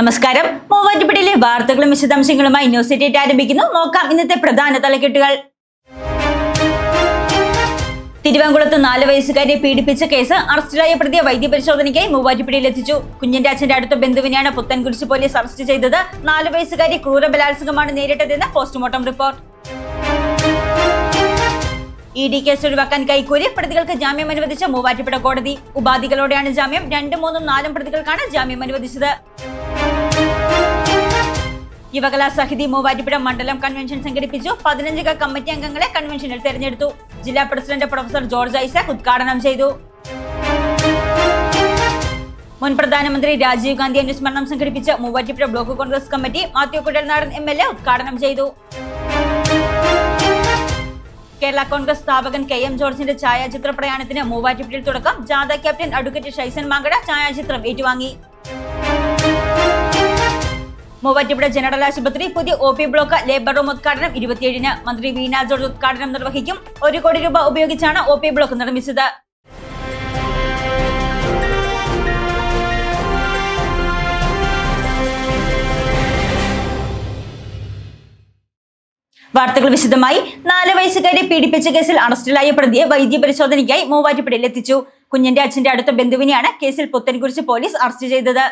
നമസ്കാരം. മൂവാറ്റുപടിയിലെ വാർത്തകളും വിശദാംശങ്ങളുമായി ന്യൂസ് എറ്റേറ്റ് ആരംഭിക്കുന്നു. നോക്കാം ഇന്നത്തെ പ്രധാന തലക്കെട്ടുകൾ. തിരുവനന്തപുരത്ത് നാല് വയസ്സുകാരിയെ പീഡിപ്പിച്ച കേസ് അറസ്റ്റിലായ പ്രതിയെ വൈദ്യപരിശോധനയ്ക്കായി മൂവാറ്റുപുഴയിൽ എത്തിച്ചു. കുഞ്ഞിന്റെ അച്ഛന്റെ അടുത്ത ബന്ധുവിനെയാണ് പുത്തൻകുരിശ് പോലീസ് അറസ്റ്റ് ചെയ്തത്. നാല് വയസ്സുകാരി ക്രൂര ബലാത്സംഗമാണ് നേരിട്ടതെന്ന് postmortem report. E D case ഒഴിവാക്കാൻ കൈക്കൂലി പ്രതികൾക്ക് ജാമ്യം അനുവദിച്ച മൂവാറ്റുപുഴ കോടതി. ഉപാധികളോടെയാണ് ജാമ്യം. രണ്ടും മൂന്നും നാലും പ്രതികൾക്കാണ് ജാമ്യം അനുവദിച്ചത്. യുവകലാ സഹിതി മൂവാറ്റുപുഴ മണ്ഡലം കൺവെൻഷൻ സംഘടിപ്പിച്ചു. പതിനഞ്ചംഗ കമ്മിറ്റി അംഗങ്ങളെ കൺവെൻഷനിൽ തെരഞ്ഞെടുത്തു. ജില്ലാ പ്രസിഡന്റ് പ്രൊഫസർ ജോർജ് ഐസക് ഉദ്ഘാടനം ചെയ്തു. മുൻ പ്രധാനമന്ത്രി രാജീവ് ഗാന്ധി അനുസ്മരണം സംഘടിപ്പിച്ച Muvattupuzha block Congress committee Mathew Kuzhalnadan M L A ഉദ്ഘാടനം ചെയ്തു. കേരള കോൺഗ്രസ് സ്ഥാപകൻ കെ എം ജോർജിന്റെ ഛായാചിത്ര പ്രയാണത്തിന് മൂവാറ്റുപുഴയിൽ തുടക്കം. ജാഥ ക്യാപ്റ്റൻ അഡ്വക്കേറ്റ് ഷൈസൻ മാങ്കട ഛായാചിത്രം ഏറ്റുവാങ്ങി. മൂവാറ്റുപുഴ ജനറൽ ആശുപത്രി പുതിയ O P block labour room ഉദ്ഘാടനം. ഇരുപത്തിയേഴിന് മന്ത്രി വീണ ജോർജ് ഉദ്ഘാടനം നിർവഹിക്കും. ഒരു കോടി രൂപ ഉപയോഗിച്ചാണ് ഒ പി ബ്ലോക്ക് നിർമ്മിച്ചത്. വാർത്തകൾ വിശദമായി. നാല് വയസ്സുകാരെ പീഡിപ്പിച്ച കേസിൽ അറസ്റ്റിലായ പ്രതിയെ വൈദ്യപരിശോധനയ്ക്കായി മൂവാറ്റുപുഴയിൽ എത്തിച്ചു. കുഞ്ഞിന്റെ അച്ഛന്റെ അടുത്ത ബന്ധുവിനെയാണ് കേസിൽ പുത്തൻകുരിശ് പോലീസ് അറസ്റ്റ് ചെയ്തത്.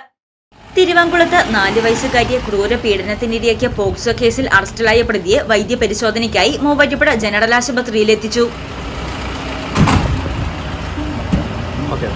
തിരുവാങ്കുളത്ത് നാല് വയസ്സുകാരിയെ ക്രൂര പീഡനത്തിനിരയാക്കിയ പോക്സോ കേസിൽ അറസ്റ്റിലായ പ്രതിയെ വൈദ്യപരിശോധനയ്ക്കായി മൂവാറ്റുപുഴ ജനറൽ ആശുപത്രിയിൽ എത്തിച്ചു ഓക്കെ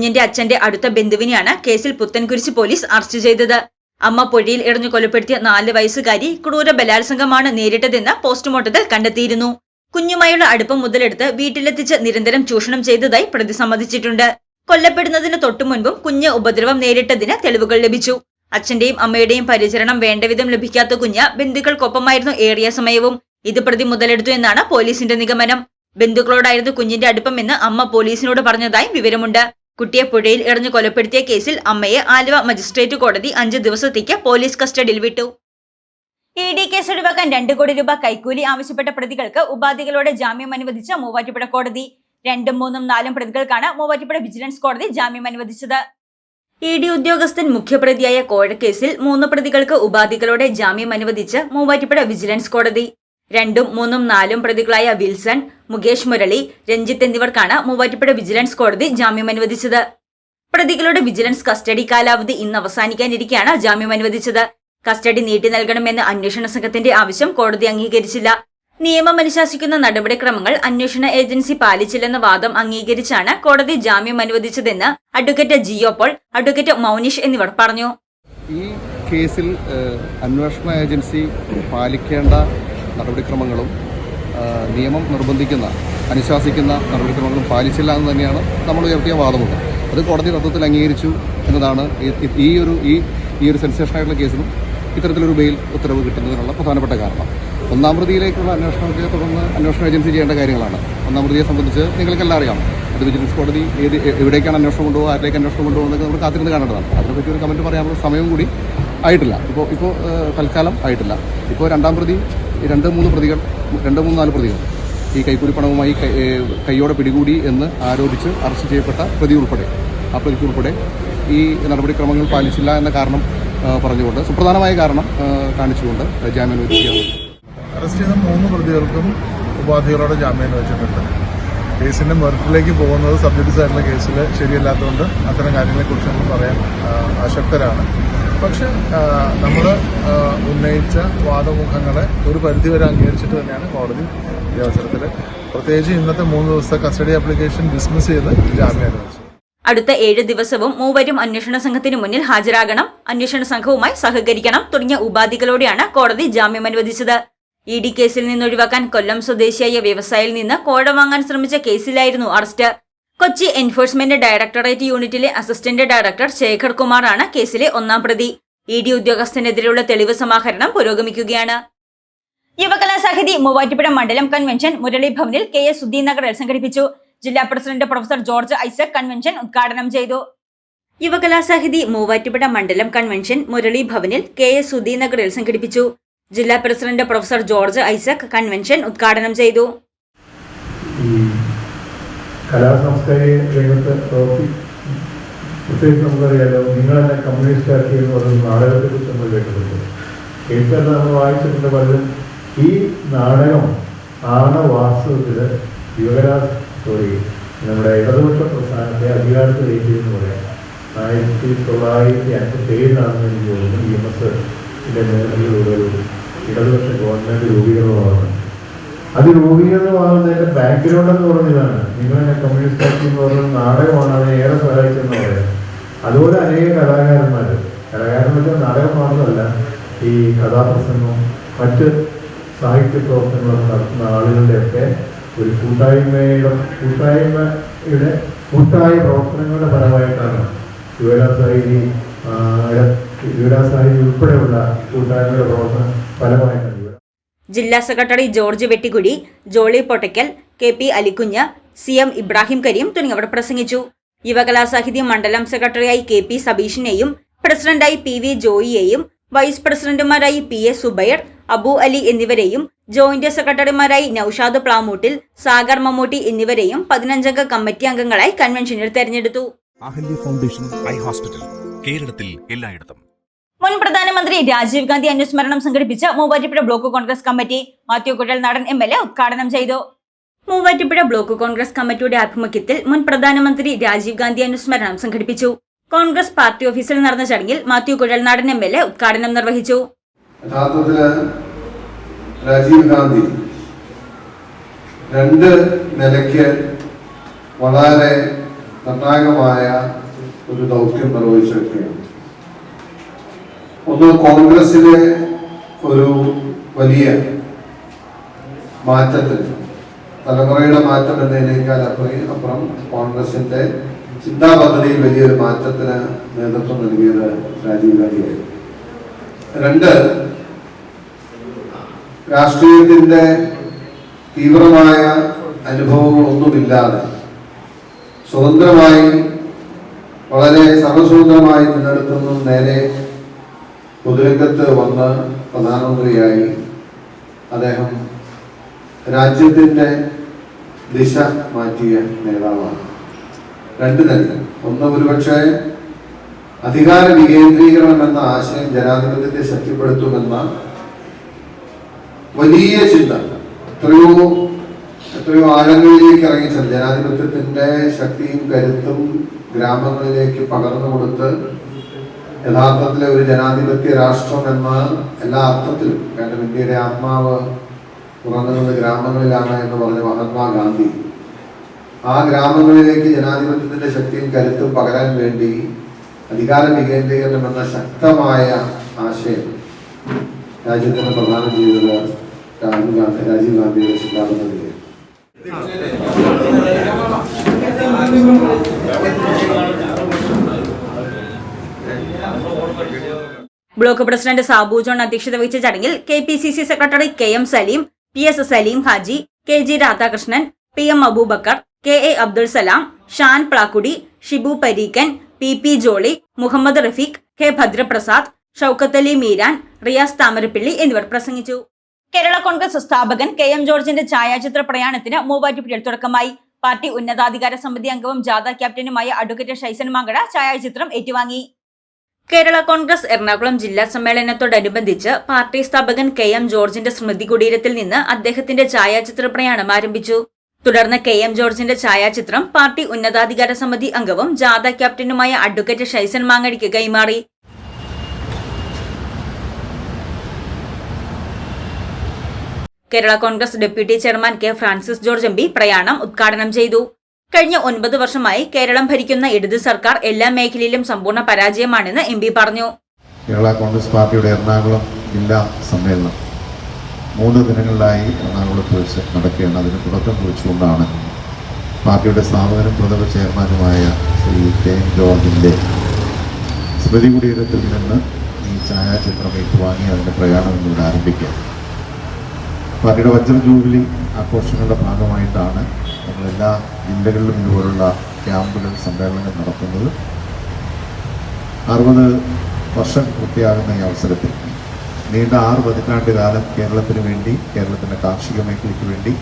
കുഞ്ഞിന്റെ അച്ഛന്റെ അടുത്ത ബന്ധുവിനെയാണ് കേസിൽ പുത്തൻകുരിശ് പോലീസ് അറസ്റ്റ് ചെയ്തത്. അമ്മ പൊഴിയിൽ എറിഞ്ഞു കൊലപ്പെടുത്തിയ നാല് വയസ്സുകാരി ക്രൂര ബലാത്സംഗമാണ് നേരിട്ടതെന്ന് പോസ്റ്റ്മോർട്ടത്തിൽ കണ്ടെത്തിയിരുന്നു. കുഞ്ഞുമായുള്ള അടുപ്പം മുതലെടുത്ത് വീട്ടിലെത്തിച്ച് നിരന്തരം ചൂഷണം ചെയ്തതായി പ്രതി സമ്മതിച്ചിട്ടുണ്ട്. കൊല്ലപ്പെടുന്നതിന് തൊട്ടുമുൻപും കുഞ്ഞ് ഉപദ്രവം നേരിട്ടതിന് തെളിവുകൾ ലഭിച്ചു. അച്ഛന്റെയും അമ്മയുടെയും പരിചരണം വേണ്ടവിധം ലഭിക്കാത്ത കുഞ്ഞ് ബന്ധുക്കൾക്കൊപ്പമായിരുന്നു ഏറിയ സമയവും. ഇത് പ്രതി മുതലെടുത്തു എന്നാണ് പോലീസിന്റെ നിഗമനം. ബന്ധുക്കളോടായിരുന്നു കുഞ്ഞിന്റെ അടുപ്പമെന്ന് അമ്മ പോലീസിനോട് പറഞ്ഞതായും വിവരമുണ്ട്. കുട്ടിയെ പുഴയിൽ എറിഞ്ഞു കൊലപ്പെടുത്തിയ കേസിൽ അമ്മയെ ആലുവ മജിസ്ട്രേറ്റ് കോടതി അഞ്ച് ദിവസത്തേക്ക് പോലീസ് കസ്റ്റഡിയിൽ വിട്ടു. ഇ ഡി കേസ് ഒഴിവാക്കാൻ രണ്ട് കോടി രൂപ കൈക്കൂലി ആവശ്യപ്പെട്ട പ്രതികൾക്ക് ഉപാധികളോടെ ജാമ്യം അനുവദിച്ച മൂവാറ്റുപുഴ കോടതി. രണ്ടും മൂന്നും നാലും പ്രതികൾക്കാണ് മൂവാറ്റുപുഴ വിജിലൻസ് കോടതി ജാമ്യം അനുവദിച്ചത്. ഇ ഡി ഉദ്യോഗസ്ഥൻ മുഖ്യപ്രതിയായ കോഴക്കേസിൽ മൂന്ന് പ്രതികൾക്ക് ഉപാധികളോടെ ജാമ്യം അനുവദിച്ച് മൂവാറ്റുപുഴ വിജിലൻസ് കോടതി. രണ്ടും മൂന്നും നാലും പ്രതികളായ വിൽസൺ മുകേഷ് മുരളി രഞ്ജിത്ത് എന്നിവർക്കാണ് മൂവാറ്റുപുഴ വിജിലൻസ് കോടതി ജാമ്യം അനുവദിച്ചത്. പ്രതികളുടെ വിജിലൻസ് കസ്റ്റഡി കാലാവധി ഇന്ന് അവസാനിക്കാനിരിക്കെയാണ് ജാമ്യം അനുവദിച്ചത്. കസ്റ്റഡി നീട്ടി നൽകണമെന്ന അന്വേഷണ സംഘത്തിന്റെ ആവശ്യം കോടതി അംഗീകരിച്ചില്ല. നിയമം അനുശാസിക്കുന്ന നടപടിക്രമങ്ങൾ അന്വേഷണ ഏജൻസി പാലിച്ചില്ലെന്ന വാദം അംഗീകരിച്ചാണ് കോടതി ജാമ്യം അനുവദിച്ചതെന്ന് അഡ്വക്കേറ്റ് ജിയോപോൾ അഡ്വക്കേറ്റ് മൗനിഷ് എന്നിവർ പറഞ്ഞു. ഈ കേസിൽ അന്വേഷണ ഏജൻസി പാലിക്കേണ്ട നടപടിക്രമങ്ങളും നിയമം നിർബന്ധിക്കുന്ന അനുശാസിക്കുന്ന നടപടിക്രമങ്ങളും പാലിച്ചില്ല എന്ന് തന്നെയാണ് നമ്മൾ ഉയർത്തിയ വാദമുണ്ട്. അത് കോടതി തത്വത്തിൽ അംഗീകരിച്ചു എന്നതാണ് ഈ- ഒരു ഈ ഈ ഒരു സെൻസേഷനായിട്ടുള്ള കേസിലും ഇത്തരത്തിലൊരു ബെയിൽ ഉത്തരവ് കിട്ടുന്നതിനുള്ള പ്രധാനപ്പെട്ട കാരണം. ഒന്നാം പ്രതിയിലേക്കുള്ള അന്വേഷണത്തെ തുടർന്ന് അന്വേഷണ ഏജൻസി ചെയ്യേണ്ട കാര്യങ്ങളാണ്. ഒന്നാം പ്രതിയെ സംബന്ധിച്ച് നിങ്ങൾക്കെല്ലാം അറിയാം. അത് വിജിലൻസ് കോടതി ഏത് എവിടേക്കാണ് അന്വേഷണം കൊണ്ടുപോകുക ആരിലേക്ക് അന്വേഷണം കൊണ്ടുപോകുന്നത് നമ്മൾ കാത്തിരുന്ന് കാണേണ്ടതാണ്. അതിനെപ്പറ്റി ഒരു കമന്റ് പറയാനുള്ള സമയം കൂടി ആയിട്ടില്ല. ഇപ്പോൾ ഇപ്പോൾ തൽക്കാലം ആയിട്ടില്ല. ഇപ്പോൾ രണ്ടാം പ്രതി രണ്ട് മൂന്ന് പ്രതികൾ രണ്ട് മൂന്ന് നാല് പ്രതികൾ ഈ കൈക്കൂലി പണവുമായി കൈയോടെ പിടികൂടി എന്ന് ആരോപിച്ച് അറസ്റ്റ് ചെയ്യപ്പെട്ട പ്രതി ഉൾപ്പെടെ. ആ പ്രതിക്ക് ഉൾപ്പെടെ ഈ നടപടിക്രമങ്ങൾ പാലിച്ചില്ല എന്ന കാരണം പറഞ്ഞുകൊണ്ട് സുപ്രധാനമായ കാരണം കാണിച്ചുകൊണ്ട് ജാമ്യം അനുവദിക്കുകയാണ്. അറസ്റ്റ് ചെയ്ത മൂന്ന് പ്രതികൾക്കും ഉപാധികളോടെ ജാമ്യം വെച്ചിട്ടുണ്ട് കേസിന്റെ മെറിറ്റിലേക്ക് പോകുന്നത് സബ്ജക്ട്സ് ആയിട്ടുള്ള കേസിൽ ശരിയല്ലാത്തതുകൊണ്ട് അത്തരം കാര്യങ്ങളെക്കുറിച്ച് നമ്മൾ പറയാൻ അശക്തരാണ്. പക്ഷെ നമ്മൾ ഉന്നയിച്ച വാദമുഖങ്ങളെ ഒരു പരിധിവരെ അംഗീകരിച്ചിട്ട് തന്നെയാണ് കോടതി ഈ അവസരത്തിൽ പ്രത്യേകിച്ച് ഇന്നത്തെ മൂന്ന് ദിവസത്തെ കസ്റ്റഡി ആപ്ലിക്കേഷൻ ഡിസ്മിസ് ചെയ്ത് ജാമ്യം അനുവദിച്ചു. അടുത്ത ഏഴ് ദിവസവും മൂവരും അന്വേഷണ സംഘത്തിന് മുന്നിൽ ഹാജരാകണം. അന്വേഷണ സംഘവുമായി സഹകരിക്കണം തുടങ്ങിയ ഉപാധികളോടെയാണ് കോടതി ജാമ്യം അനുവദിച്ചത്. ഇ ഡി കേസിൽ നിന്ന് ഒഴിവാക്കാൻ കൊല്ലം സ്വദേശിയായ വ്യവസായിയിൽ നിന്ന് കോഴ വാങ്ങാൻ ശ്രമിച്ച കേസിലായിരുന്നു അറസ്റ്റ്. കൊച്ചി എൻഫോഴ്സ്മെന്റ് ഡയറക്ടറേറ്റ് യൂണിറ്റിലെ അസിസ്റ്റന്റ് ഡയറക്ടർ ശേഖർ കുമാറാണ് കേസിലെ ഒന്നാം പ്രതി. ഇ ഡി ഉദ്യോഗസ്ഥനെതിരെയുള്ള തെളിവ് സമാഹരണം പുരോഗമിക്കുകയാണ്. യുവകലാസാഹിതി മൂവാറ്റുപുഴ മണ്ഡലം കൺവെൻഷൻ മുരളി ഭവനിൽ കെ എസ് സുദ്ദീൻ സംഘടിപ്പിച്ചു. ജില്ലാ president professor George Isaac convention ഉദ്ഘാടനം ചെയ്തു. യുവകലാസാഹിതി മൂവാറ്റുപുഴ മണ്ഡലം കൺവെൻഷൻ മുരളി ഭവനിൽ കെ എസ് സുധീനഗറിൽ സംഘടിപ്പിച്ചു. ജില്ലാ president professor George Isaac convention ഉദ്ഘാടനം ചെയ്തു. പ്രത്യേകിച്ച് നമുക്കറിയാലോ നിങ്ങളെന്നെ കമ്മ്യൂണിസ്റ്റ് ആക്കി എന്ന് പറയുന്ന നാടകത്തെ കുറിച്ച് നമ്മൾ കേട്ടിട്ടുണ്ട്. നമ്മൾ വായിച്ചിട്ടുണ്ട് പലരും ഈ നാടകം ആണ് വാസ്തവത്തിൽ യുവരാജ് സോറി നമ്മുടെ ഇടതുപക്ഷ പ്രസ്ഥാനത്തെ അധികാരത്തിലേക്ക് എന്ന് പറയാം. ആയിരത്തി തൊള്ളായിരത്തി അൻപത്തി ഏഴിലാണ് എനിക്ക് തോന്നുന്നു ഇ എം എസിന്റെ നേതൃത്വത്തിലൂടെ ഒരു ഇടതുപക്ഷ ഗവൺമെന്റ് രൂപീകരണമാണ് അത് രൂപീകരണമാകുന്നതിന്റെ ബാക്ക്ഗ്രൗണ്ട് എന്ന് പറഞ്ഞതാണ്. നിങ്ങളെ കമ്മ്യൂണിസ്റ്റ് പാർട്ടി എന്ന് പറഞ്ഞ നാടകമാണ് അതിനെ ഏറെ സഹായിച്ചെന്ന് പറയാം. അതുപോലെ അനേക കലാകാരന്മാർ കലാകാരന്മാരുടെ നാടകം മാത്രമല്ല ഈ കഥാപ്രസംഗം മറ്റ് സാഹിത്യ പ്രവർത്തനങ്ങളൊക്കെ നടത്തുന്ന ആളുകളുടെയൊക്കെ ഒരു കൂട്ടായ്മയുടെ കൂട്ടായ്മയുടെ കൂട്ടായ പ്രവർത്തനങ്ങളുടെ ഫലമായിട്ടാണ് യുവരാസാഹിതി യുവരാസാഹിതി ഉൾപ്പെടെയുള്ള കൂട്ടായ്മയുടെ പ്രവർത്തനം ജില്ലാ secretary George Vettikudi Jolly Pottackal K P Alikunju C M Ibrahim Karim തുടങ്ങിയവർ പ്രസംഗിച്ചു. യുവകലാസാഹിത്യ മണ്ഡലം സെക്രട്ടറിയായി കെ പി സബീഷിനെയും പ്രസിഡന്റായി പി വി ജോയിയെയും വൈസ് പ്രസിഡന്റുമാരായി പി എ സുബൈർ അബു അലി എന്നിവരെയും ജോയിന്റ് സെക്രട്ടറിമാരായി നൌഷാദ് പ്ലാമൂട്ടിൽ സാഗർ മമ്മൂട്ടി എന്നിവരെയും പതിനഞ്ചംഗ കമ്മിറ്റി അംഗങ്ങളായി കൺവെൻഷനിൽ തെരഞ്ഞെടുത്തു. അഹല്യ ഫൗണ്ടേഷൻ ഐ ഹോസ്പിറ്റൽ കേരളത്തിൽ എല്ലായിടത്തും. മുൻ പ്രധാനമന്ത്രി രാജീവ് ഗാന്ധി അനുസ്മരണം സംഘടിപ്പിച്ച Muvattupuzha block Congress committee Mathew Kuzhalnadan M L A ഉദ്ഘാടനം ചെയ്തു. മൂവാറ്റുപുഴ ബ്ലോക്ക് കോൺഗ്രസ് കമ്മിറ്റിയുടെ ആഭിമുഖ്യത്തിൽ മുൻ പ്രധാനമന്ത്രി രാജീവ് ഗാന്ധി അനുസ്മരണം സംഘടിപ്പിച്ചു. കോൺഗ്രസ് പാർട്ടി ഓഫീസിൽ നടന്ന ചടങ്ങിൽ Mathew Kuzhalnadan M L A ഉദ്ഘാടനം നിർവഹിച്ചു. രാജീവ് ഗാന്ധി രണ്ട് നിലയ്ക്ക് വളരെ നിർണായകമായ ഒരു ദൗത്യം നിർവഹിച്ച വ്യക്തിയാണ്. ഒന്ന് കോൺഗ്രസിലെ ഒരു വലിയ മാറ്റത്തിന് തലമുറയുടെ മാറ്റം എന്നതിനേക്കാൾ അപ്പുറം അപ്പുറം കോൺഗ്രസിന്റെ ചിന്താ പദ്ധതിയിൽ വലിയൊരു മാറ്റത്തിന് നേതൃത്വം നൽകിയത് രാജീവ് ഗാന്ധിയായിരുന്നു. രണ്ട് രാഷ്ട്രീയത്തിന്റെ തീവ്രമായ അനുഭവങ്ങളൊന്നുമില്ലാതെ സ്വതന്ത്രമായി വളരെ സർവസ്വതന്ത്രമായി നിന്നെടുത്തുനിന്നും നേരെ പൊതുരംഗത്ത് വന്ന് പ്രധാനമന്ത്രിയായി അദ്ദേഹം രാജ്യത്തിന്റെ ദിശ മാറ്റിയ നേതാവാണ്. രണ്ട് നില ഒന്ന് ഒരുപക്ഷെ അധികാര വികേന്ദ്രീകരണം എന്ന ആശയം ജനാധിപത്യത്തെ ശക്തിപ്പെടുത്തുമെന്ന വലിയ ചിന്ത. എത്രയോ എത്രയോ ആഴങ്ങളിലേക്ക് ഇറങ്ങിച്ചത് ജനാധിപത്യത്തിന്റെ ശക്തിയും കരുത്തും ഗ്രാമങ്ങളിലേക്ക് പകർന്നു കൊടുത്ത് യഥാർത്ഥത്തിലെ ഒരു ജനാധിപത്യ രാഷ്ട്രം എന്ന എല്ലാ അർത്ഥത്തിലും കാരണം ഇന്ത്യയുടെ ആത്മാവ് തുറന്നിരുന്ന ഗ്രാമങ്ങളിലാണ് എന്ന് പറഞ്ഞ മഹാത്മാഗാന്ധി ആ ഗ്രാമങ്ങളിലേക്ക് ജനാധിപത്യത്തിന്റെ ശക്തിയും കരുത്തും പകരാൻ വേണ്ടി അധികാര വികേന്ദ്രീകരണം എന്ന ശക്തമായ ആശയം രാജ്യത്തിന് പ്രധാനം ചെയ്തത് രാഹുൽ ഗാന്ധി രാജീവ് ഗാന്ധിയുടെ ചിന്താപദ്ധതിയായിരുന്നു ബ്ലോക്ക് പ്രസിഡന്റ് സാബു ജോൺ അധ്യക്ഷത വഹിച്ച ചടങ്ങിൽ K P C C secretary K M Salim P S Salim Haji K G Radhakrishnan P M Aboobacker K A Abdul Salam Shan Plakkudi Shibu Pareekkan P P Jolly Muhammad Rafeeq K Bhadraprasad Shoukath Ali Meeran Riyas Thamarappilly എന്നിവർ പ്രസംഗിച്ചു. കേരള കോൺഗ്രസ് സ്ഥാപകൻ K M ജോർജിന്റെ ഛായാചിത്ര പ്രയാണത്തിന് മൂവാറ്റുപുഴയിൽ തുടക്കമായി. Party ഉന്നതാധികാര സമിതി അംഗവും ജാഥ ക്യാപ്റ്റനുമായ അഡ്വക്കേറ്റ് ഷൈസൻ മാങ്കട ഛായാചിത്രം ഏറ്റുവാങ്ങി. കേരള കോൺഗ്രസ് എറണാകുളം ജില്ലാ സമ്മേളനത്തോടനുബന്ധിച്ച് പാർട്ടി സ്ഥാപകൻ കെ എം ജോർജിന്റെ സ്മൃതി കുടീരത്തിൽ നിന്ന് അദ്ദേഹത്തിന്റെ ഛായാചിത്ര പ്രയാണം ആരംഭിച്ചു. തുടർന്ന് കെ എം ജോർജിന്റെ ഛായാചിത്രം പാർട്ടി ഉന്നതാധികാര സമിതി അംഗവും ജാഥ ക്യാപ്റ്റനുമായ അഡ്വക്കേറ്റ് ഷൈസൻ മാങ്ങടിക്ക് കൈമാറി. Kerala Congress deputy chairman K Francis George M പ്രയാണം ഉദ്ഘാടനം ചെയ്തു. കഴിഞ്ഞ ഒൻപത് വർഷമായി കേരളം ഭരിക്കുന്ന ഇടത് സർക്കാർ എല്ലാ മേഖലയിലും സമ്പൂർണ പരാജയമാണെന്ന് എം പി പറഞ്ഞു. കേരള കോൺഗ്രസ് പാർട്ടിയുടെ എറണാകുളം ജില്ലാ സമ്മേളനം മൂന്ന് ദിനങ്ങളിലായി എറണാകുളത്ത് വെച്ച് നടക്കുകയാണ്. അതിന് തുടക്കം കുറിച്ചുകൊണ്ടാണ് പാർട്ടിയുടെ സ്ഥാപകനും പ്രഥമ ചെയർമാനുമായ ശ്രീ കെ എം ജോർജിന്റെ സ്മൃതി കുടീരത്തിൽ നിന്ന് ഈ ഛായാചിത്രം ഏറ്റുവാങ്ങി അതിന്റെ പ്രയാണം ഇന്നിവിടെ ആരംഭിക്കുക. പാർട്ടിയുടെ വജ്ര ജൂബിലി ആഘോഷങ്ങളുടെ ഭാഗമായിട്ടാണ് നമ്മളെല്ലാ ജില്ലകളിലും ഇതുപോലുള്ള ക്യാമ്പുകൾ സമ്മേളനങ്ങൾ നടത്തുന്നത് അറുപത് വർഷം പൂർത്തിയാകുന്ന ഈ അവസരത്തിൽ. നീണ്ട ആറ് പതിറ്റാണ്ട് കാലം കേരളത്തിന് വേണ്ടി കേരളത്തിന്റെ കാർഷിക മേഖലയ്ക്ക് വേണ്ടി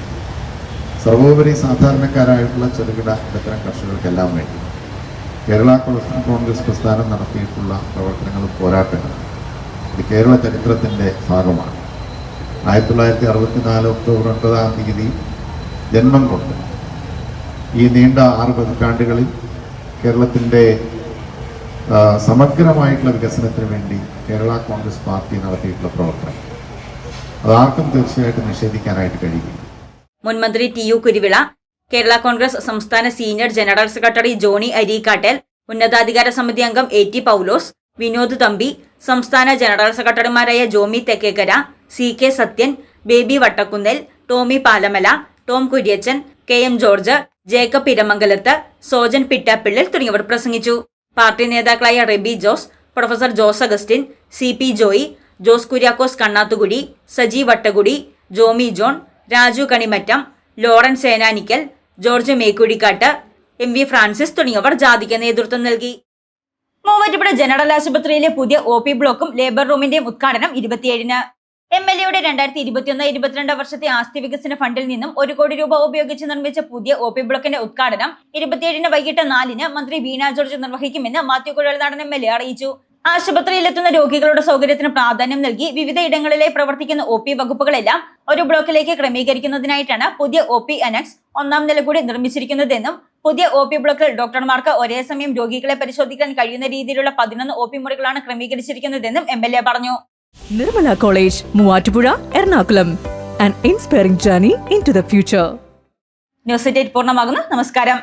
സർവോപരി സാധാരണക്കാരായിട്ടുള്ള ചെറുകിട ഇടത്തരം കർഷകർക്കെല്ലാം വേണ്ടി കേരള കോൺഗ്രസ് പ്രസ്ഥാനം നടത്തിയിട്ടുള്ള പ്രവർത്തനങ്ങളും പോരാട്ടങ്ങളും ഇത് കേരള ചരിത്രത്തിന്റെ ഭാഗമാണ്. ആയിരത്തി തൊള്ളായിരത്തി അറുപത്തിനാല് ഒക്ടോബർ ഒൻപതാം തീയതി ജന്മം കൊണ്ട് ഈ നീണ്ട ആറ് പതിറ്റാണ്ടുകളിൽ കേരളത്തിന്റെ സമഗ്രമായിട്ടുള്ള വികസനത്തിന് വേണ്ടി കേരള കോൺഗ്രസ് പാർട്ടി നടത്തിയിട്ടുള്ള പ്രവർത്തനം. അതാർക്കും തീർച്ചയായിട്ടും നിഷേധിക്കാനായിട്ട് കഴിയും മുൻമന്ത്രി ടി യു കുരുവിള കേരള കോൺഗ്രസ് സംസ്ഥാന senior general secretary Johnny Areekattel ഉന്നതാധികാര സമിതി അംഗം എ ടി പൗലോസ് വിനോദ് തമ്പി സംസ്ഥാന ജനറൽ സെക്രട്ടറിമാരായ Jomy Thekkekkara C K Sathyan Baby Vattakunnel Tomy Palamala Tom Kuriachan K M George Jacob Iramangalath Sojan Pittappillil തുടങ്ങിയവർ പ്രസംഗിച്ചു. പാർട്ടി നേതാക്കളായ Reby Jose professor Jose Augustine C P Joy Jose Kuriakose Kannathukudy Saji Vattakudy Jomy John Raju Kanimattam Lawrence Senanikkal George Mekuzhikkat M V Francis തുടങ്ങിയവർ ജാതിക്ക് നേതൃത്വം നൽകി. Muvattupuzha general ആശുപത്രിയിലെ പുതിയ O P ബ്ലോക്കും ലേബർ റൂമിന്റെയും ഉദ്ഘാടനം ഇരുപത്തിയേഴിന്. എം എൽ എയുടെ രണ്ടായിരത്തി ഇരുപത്തിയൊന്ന് ഇരുപത്തിരണ്ട് വർഷത്തെ ആസ്തി വികസന ഫണ്ടിൽ നിന്നും ഒരു കോടി രൂപ ഉപയോഗിച്ച് നിർമ്മിച്ച പുതിയ ഒ പി ബ്ലോക്കിന്റെ ഉദ്ഘാടനം ഇരുപത്തിയേഴിന് വൈകിട്ട് നാലിന് മന്ത്രി Veena George നിർവഹിക്കുമെന്ന് Mathew Kuzhalnadan M L A അറിയിച്ചു. ആശുപത്രിയിലെത്തുന്ന രോഗികളുടെ സൗകര്യത്തിന് പ്രാധാന്യം നൽകി വിവിധ ഇടങ്ങളിലെ പ്രവർത്തിക്കുന്ന ഒ പി വകുപ്പുകളെല്ലാം ഒരു ബ്ലോക്കിലേക്ക് ക്രമീകരിക്കുന്നതിനായിട്ടാണ് പുതിയ ഒ പി അനക്സ് ഒന്നാം നില കൂടി നിർമ്മിച്ചിരിക്കുന്നതെന്നും പുതിയ ഒ പി ബ്ലോക്കിൽ ഡോക്ടർമാർക്ക് ഒരേ സമയം രോഗികളെ പരിശോധിക്കാൻ കഴിയുന്ന രീതിയിലുള്ള പതിനൊന്ന് ഒ പി മുറികളാണ് ക്രമീകരിച്ചിരിക്കുന്നതെന്നും എം എൽ എ പറഞ്ഞു. Nirmala College, Muatupura, Ernakulam. An inspiring journey into the future. News eight പൂർണമാകുന്നു നമസ്കാരം